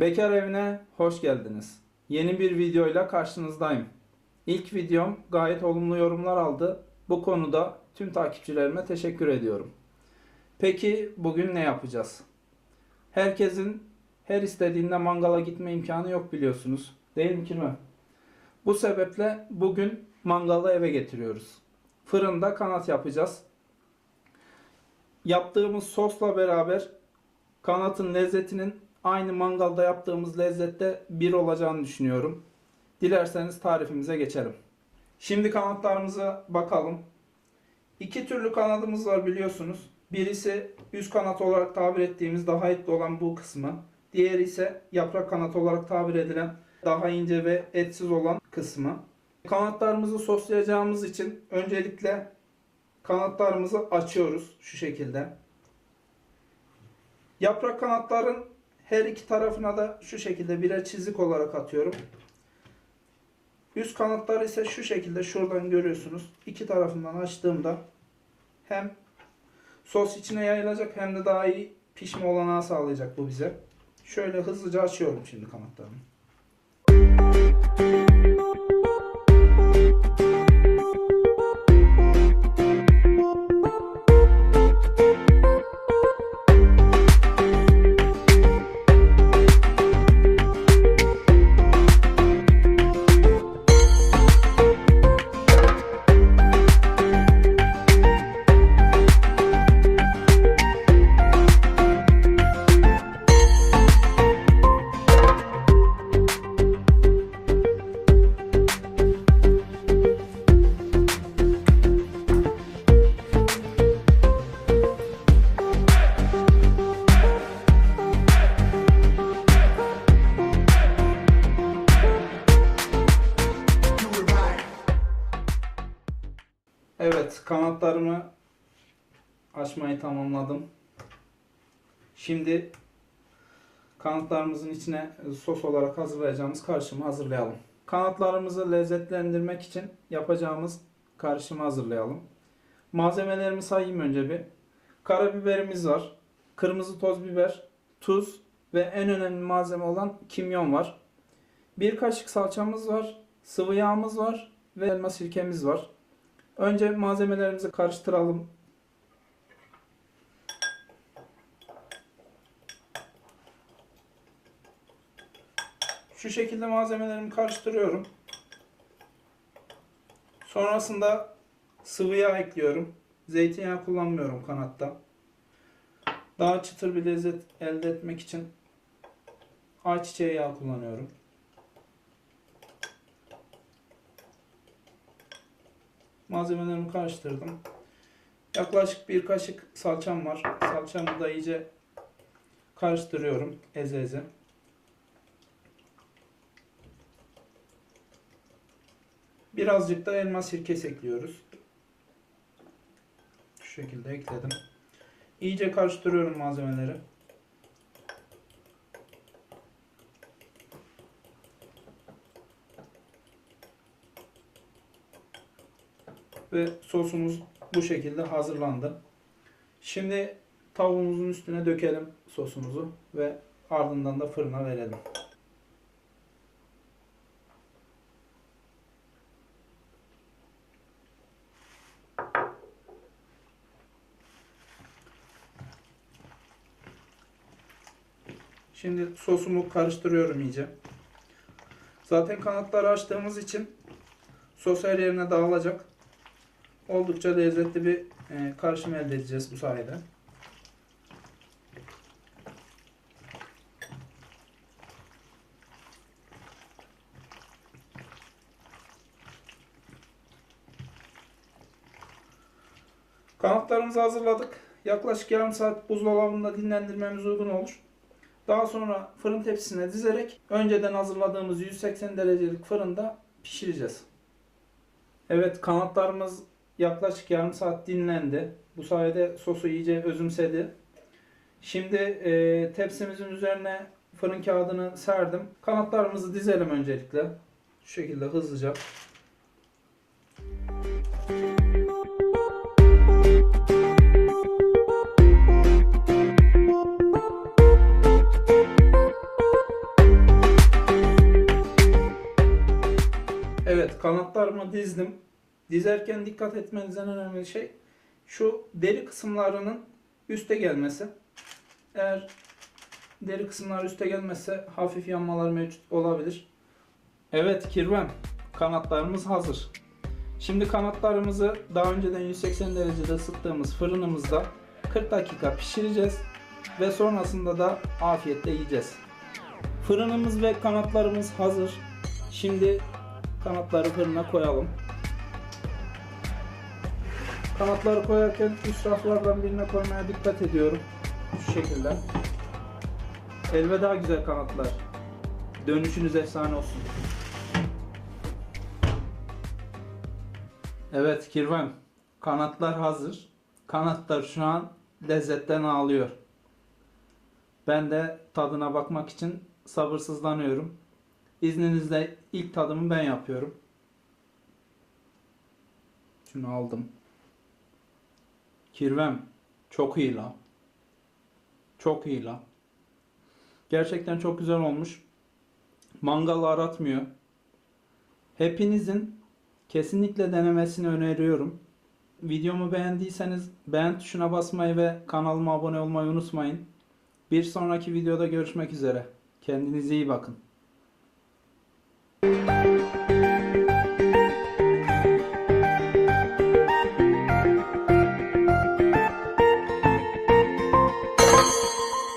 Bekar evine hoş geldiniz. Yeni bir videoyla karşınızdayım. İlk videom gayet olumlu yorumlar aldı. Bu konuda tüm takipçilerime teşekkür ediyorum. Peki bugün ne yapacağız? Herkesin her istediğinde mangala gitme imkanı yok biliyorsunuz. Değil mi Kirme? Bu sebeple bugün mangalı eve getiriyoruz. Fırında kanat yapacağız. Yaptığımız sosla beraber kanatın lezzetinin aynı mangalda yaptığımız lezzette bir olacağını düşünüyorum. Dilerseniz tarifimize geçelim. Şimdi kanatlarımıza bakalım. İki türlü kanadımız var biliyorsunuz. Birisi üst kanat olarak tabir ettiğimiz daha etli olan bu kısmı. Diğeri ise yaprak kanat olarak tabir edilen daha ince ve etsiz olan kısmı. Kanatlarımızı soslayacağımız için öncelikle kanatlarımızı açıyoruz şu şekilde. Yaprak kanatların her iki tarafına da şu şekilde birer çizik olarak atıyorum. Üst kanatları ise şu şekilde şuradan görüyorsunuz. İki tarafından açtığımda hem sos içine yayılacak hem de daha iyi pişme olanağı sağlayacak bu bize. Şöyle hızlıca açıyorum şimdi kanatlarımı. Kanatlarımı açmayı tamamladım. Şimdi kanatlarımızın içine sos olarak hazırlayacağımız karışımı hazırlayalım. Kanatlarımızı lezzetlendirmek için yapacağımız karışımı hazırlayalım. Malzemelerimi sayayım önce bir. Karabiberimiz var. Kırmızı toz biber, tuz ve en önemli malzeme olan kimyon var. Bir kaşık salçamız var. Sıvı yağımız var ve elma sirkemiz var. Önce malzemelerimizi karıştıralım. Şu şekilde malzemelerimi karıştırıyorum. Sonrasında sıvı yağ ekliyorum. Zeytinyağı kullanmıyorum kanatta. Daha çıtır bir lezzet elde etmek için ayçiçeği yağı kullanıyorum. Malzemelerimi karıştırdım. Yaklaşık bir kaşık salçam var. Salçamı da iyice karıştırıyorum eze eze. Birazcık da elma sirkesi ekliyoruz. Şu şekilde ekledim. İyice karıştırıyorum malzemeleri. Ve sosumuz bu şekilde hazırlandı. Şimdi tavuğumuzun üstüne dökelim sosumuzu ve ardından da fırına verelim. Şimdi sosumu karıştırıyorum iyice. Zaten kanatları açtığımız için sos her yerine dağılacak. Oldukça lezzetli bir e, karışım elde edeceğiz bu sayede. Kanatlarımızı hazırladık. Yaklaşık yarım saat buzdolabında dinlendirmemiz uygun olur. Daha sonra fırın tepsisine dizerek önceden hazırladığımız 180 derecelik fırında pişireceğiz. Evet kanatlarımız yaklaşık yarım saat dinlendi. Bu sayede sosu iyice özümsedi. Şimdi e, tepsimizin üzerine fırın kağıdını serdim. Kanatlarımızı dizelim öncelikle. Şu şekilde hızlıca. Evet kanatlarımı dizdim. Dizerken dikkat etmeniz en önemli şey şu deri kısımlarının üste gelmesi. Eğer deri kısımlar üste gelmezse hafif yanmalar mevcut olabilir. Evet kirvem kanatlarımız hazır. Şimdi kanatlarımızı daha önceden 180 derecede ısıttığımız fırınımızda 40 dakika pişireceğiz ve sonrasında da afiyetle yiyeceğiz. Fırınımız ve kanatlarımız hazır. Şimdi kanatları fırına koyalım. Kanatları koyarken üst raflardan birine koymaya dikkat ediyorum. Şu şekilde. Elveda güzel kanatlar. Dönüşünüz efsane olsun. Evet Kirven. Kanatlar hazır. Kanatlar şu an lezzetten ağlıyor. Ben de tadına bakmak için sabırsızlanıyorum. İzninizle ilk tadımı ben yapıyorum. Şunu aldım. Kirvem çok iyi la. Çok iyi la. Gerçekten çok güzel olmuş. Mangalı aratmıyor. Hepinizin kesinlikle denemesini öneriyorum. Videomu beğendiyseniz beğen tuşuna basmayı ve kanalıma abone olmayı unutmayın. Bir sonraki videoda görüşmek üzere. Kendinize iyi bakın.